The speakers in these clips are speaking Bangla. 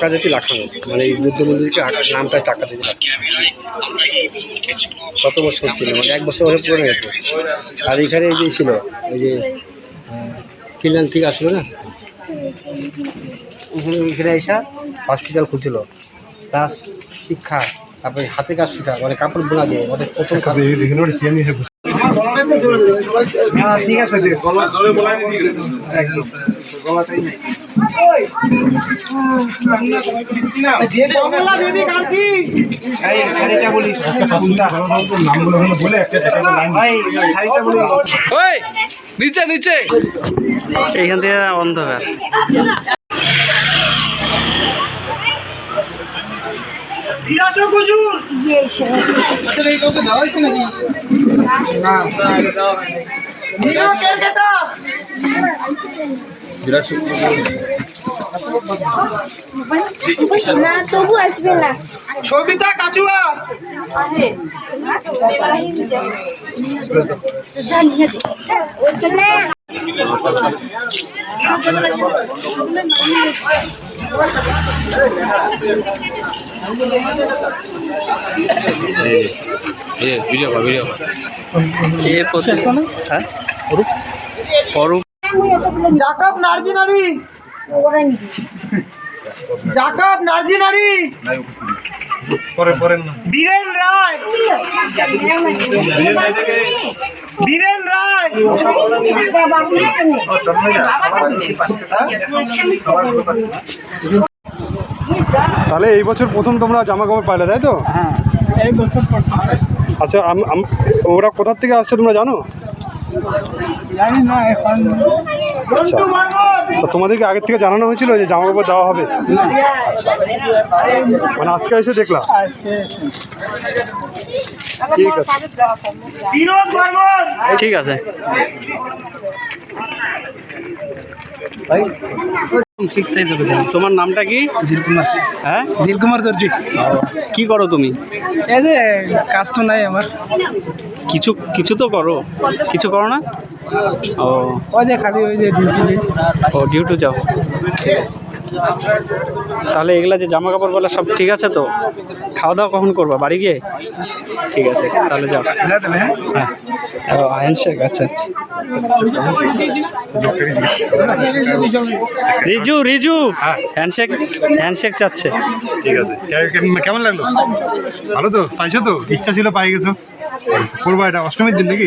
চাকা যেতে লাগানো মানে এই বুদ্ধ মন্দিরকে নামটা চাকা যেতে লাগানো কত বছর ছিল মানে এক বছর হয়ে পড়ে গেছে আর এখানে এই যে ছিল ওই যে ফিনল্যান্ড থেকে আসলো না? এখানে এখানে এসা হসপিটাল খুলছিল। প্লাস শিক্ষা তারপরে হাতে কাজ শেখা মানে কাপড় বোনা দিয়ে ওদের প্রথম কাজ। হ্যাঁ ঠিক আছে নিচে নিচে। এইখান থেকে অন্ধকার। না তবু আসবে না সবিতা কাচুয়া ভিডিও ভিডিও হ্যাঁ অরূপ অরূপ জাকাব নার্জিনারি জাকাব নার্জিনারি বীরেন রায়। বীরেন রায়। তাহলে এই বছর প্রথম তোমরা জামা কাপড় পাইলে তাই তো? হ্যাঁ এই বছর আচ্ছা ওরা কোথার থেকে আসছে তোমরা জানো? আচ্ছা। তো তোমাদেরকে আগের থেকে জানানো হয়েছিল যে জামা কাপড় দেওয়া হবে? আচ্ছা। মানে আজকে এসে দেখলাম। ঠিক আছে। ঠিক আছে। সাইজ তোমার নামটা কি? নীলকুমার হ্যাঁ? নীলকুমার দর্জি কি করো তুমি? এই যে কাজ তো নাই আমার। কিছু কিছু তো করো। কিছু করো না? ও। ওই যে খালি ওই যে ডিউটি ও ডিউটি যাও। তাহলে এগুলা যে জামা কাপড় বলা সব ঠিক আছে তো? খাওয়া দাওয়া কখন করব? বাড়ি গিয়ে? ঠিক আছে তাহলে যাও। হ্যাঁ। ও হ্যান্ডশেক আচ্ছা আচ্ছা। রিজু রিজু! হ্যান্ডশেক হ্যান্ডশেক চাচ্ছে। ঠিক আছে। কেমন লাগল? ভালো তো? পাইছো তো? ইচ্ছা ছিল পাই গেছো। আছে। এটা অষ্টমীর দিন নাকি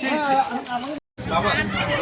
这个是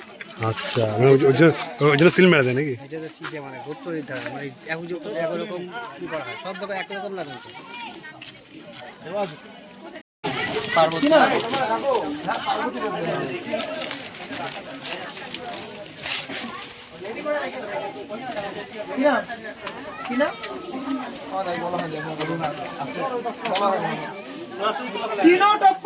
আচ্ছা মানে ওই জন্য ওই জন্য সিল মেরে দেয় নাকি? এটা তো শিখে মানে গোত্র দিতে হয় মানে এক একরকম কি করা হয়? সব জায়গায় একরকম চিনো টপ্প!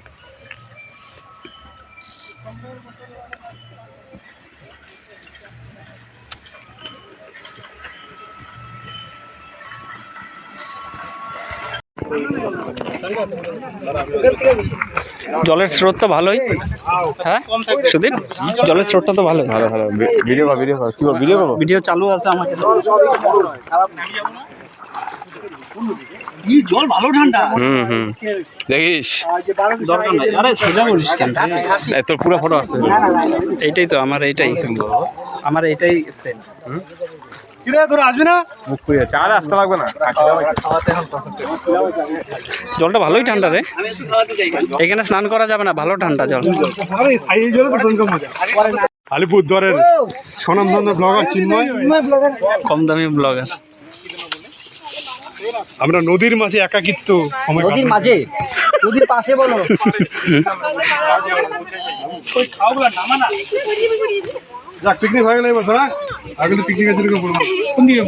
জলের স্রোত তো ভালোই হ্যাঁ সুদীপ জলের স্রোতটা তো ভালোই ভালো ভালো ভিডিও ভিডিও ভিডিও ভিডিও চালু আছে আমাকে জল ভালো ঠান্ডা। হুম হুম। দেখিস? দরকার নাই। আরে সোজা বলিস কেন? তোর পুরো ফটো আছে। এইটাই তো আমার এইটাই। আমার এইটাই friend। কিরে তোরা আসবি না? মুখ খুলে যাচ্ছে আসতে লাগবে না। জলটা ভালোই ঠান্ডা রে। এখানে স্নান করা যাবে না ভালো ঠান্ডা জল। আরে সাইজ জলে তো আলিপুরদুয়ারের স্বনামধন্য ব্লগার চিন্ময়। কম দামি ব্লগার আমরা নদীর মাঝে একাকিত্ব নদীর মাঝে? নদীর পাশে বলো। যাক পিকনিক হয়ে গেলে বছর আর কিন্তু পিকনিকের জন্য কোন দিকে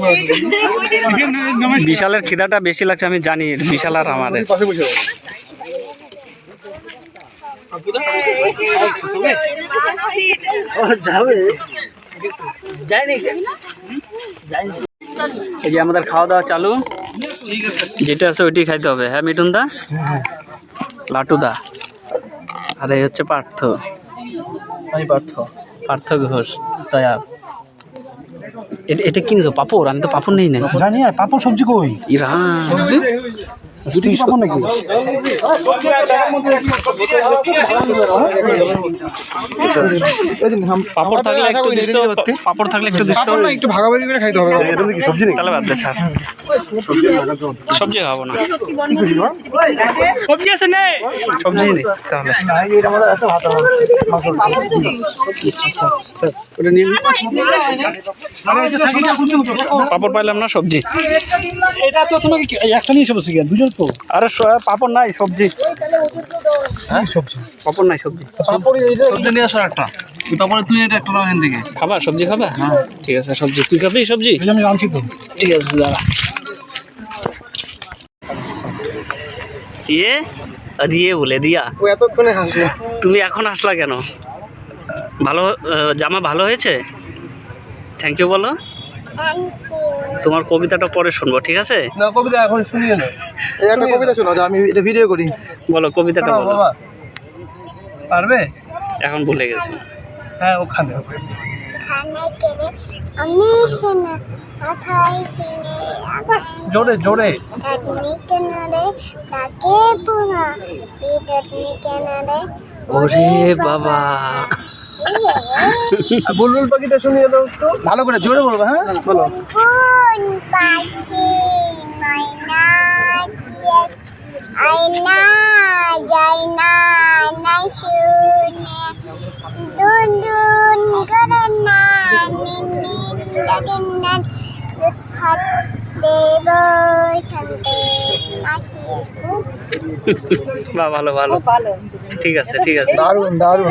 বিশালের খিদাটা বেশি লাগছে আমি জানি বিশাল আর আমাদের। পাশে বসে যাব। যাবে যায়নি। এই যে আমাদের খাওয়া দাওয়া চালু। যেটা আছে ওইটাই খাইতে হবে হ্যাঁ মিটুন দা লাটু দা আর এই হচ্ছে পার্থ। আমি পার্থ। পার্থ ঘোষ তৈয়ার এটা- এটা কিনছো? পাপড়? আমি তো পাপড় নেই না। জানি পাপড় সবজি কই? ইরা দুটি নাকি? পাপড় থাকলে একটু দিষ্ট পাপড় থাকলে একটু দিষ্ট একটু ভাগাভাগি করে খাইতে হবে। এটা কি সবজি নেই তাহলে বাদ দে ছাড়। সবজি খাব না। সবজি আছে নে। সবজি নেই তাহলে। পাপড় পাইলাম না সবজি। এটা তো তোমাকে এই একটা নিয়ে এসে বসে গেল দুজন তো? আরে পাপড় নাই সবজি। হ্যাঁ? সবজি। পাপড় নাই সবজি। সবজি নিয়ে আসো একটা। তারপরে তুই এটা একটা এখান থেকে। খাবা? সবজি খাবা? হ্যাঁ। ঠিক আছে সবজি। তুই খাবি সবজি? আমি আনছি তো। ঠিক আছে দাঁড়া। রিয়ে? রিয়ে বলে রিয়া। ও এতক্ষণে হাসলো। তুমি এখন আসলা কেন? ভালো জামা ভালো হয়েছে? থ্যাংক ইউ বলো। তোমার কবিতাটা পরে শুনব ঠিক আছে? না কবিতা এখন শুনিয়ে না। এই একটা কবিতা শোনো আমি এটা ভিডিও করি। বলো কবিতাটা বলো। পারবে? এখন ভুলে গেছি। হ্যাঁ ওখানে আমি জোরে জোরে। ওরে বাবা। বুলবুল পাখিটা শুনিয়ে দাও তো ভালো করে জোরে বলব হ্যাঁ? বলো। কোন পাখি ময়না আয়না যায় না না শুনে। দুন দুন করে না নিনি না উৎখাত দেব শান্তি মাখিয়ে বা ভালো ভালো। ঠিক আছে ঠিক আছে। দারুণ দারুণ।